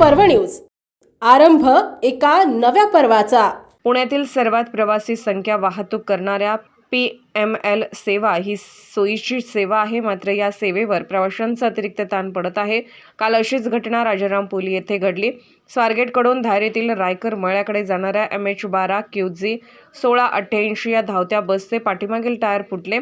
पर्व न्यूज. आरंभ एका नव्या पर्वाचा. पुण्यातील सर्वात प्रवासी संख्या वाहतूक करणाऱ्या पी एम एल सेवा ही सोयीची सेवा आहे. मात्र या सेवेवर प्रवाशांचा अतिरिक्त ताण पडत आहे. काल अशीच घटना राजारामपोली येथे घडली. स्वारगेटकडून धायरेतील रायकर मळ्याकडे जाणाऱ्या एम एच बारा क्यू जी सोळा अठ्ठ्याऐंशी या धावत्या बसचे पाठीमागील टायर फुटले.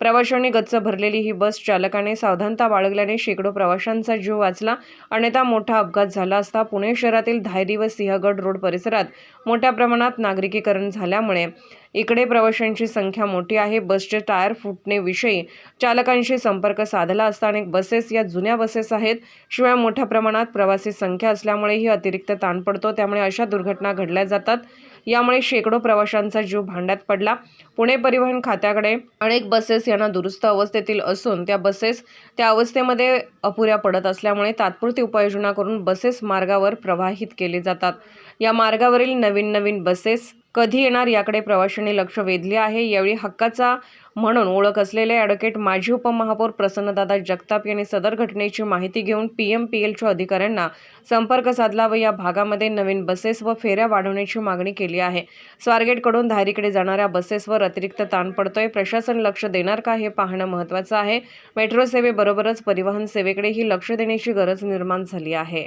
प्रवाशांनी गच्च भरलेली ही बस चालकाने सावधानता बाळगल्याने शेकडो प्रवाशांचा जीव वाचला. अन्यथा मोठा अपघात झाला असता पुणे शहरातील धायरी व सिंहगड रोड परिसरात मोठ्या प्रमाणात नागरिकीकरण झाल्यामुळे इकडे प्रवाशांची संख्या मोठी आहे. बसचे टायर फुटणेविषयी चालकांशी संपर्क साधला असता अनेक बसेस या जुन्या बसेस आहेत. शिवाय मोठ्या प्रमाणात प्रवासी संख्या असल्यामुळे ही अतिरिक्त ताण पडतो. त्यामुळे अशा दुर्घटना घडल्या जातात. यामुळे शेकडो प्रवाशांचा जीव भांड्यात पडला. पुणे परिवहन खात्याकडे अनेक बसेस यांना दुरुस्त अवस्थेतील असून त्या बसेस त्या अवस्थेमध्ये अपुऱ्या पडत असल्यामुळे तात्पुरती उपाययोजना करून बसेस मार्गावर प्रवाहित केले जातात. या मार्गावरील नवीन नवीन बसेस कधी येणार याकडे प्रवाशांनी लक्ष वेधले आहे. यावेळी हक्काचा म्हणून ओळख असलेले ॲडव्होकेट माजी उपमहापौर प्रसन्नदादा जगताप यांनी सदर घटनेची माहिती घेऊन पी एम पी एलच्या अधिकाऱ्यांना संपर्क साधला व या भागामध्ये नवीन बसेस व फेऱ्या वाढवण्याची मागणी केली आहे. स्वारगेटकडून धायरीकडे जाणाऱ्या बसेसवर अतिरिक्त ताण पडतोय. प्रशासन लक्ष देणार का हे पाहणं महत्त्वाचं आहे. मेट्रो सेवेबरोबरच परिवहन सेवेकडेही लक्ष देण्याची गरज निर्माण झाली आहे.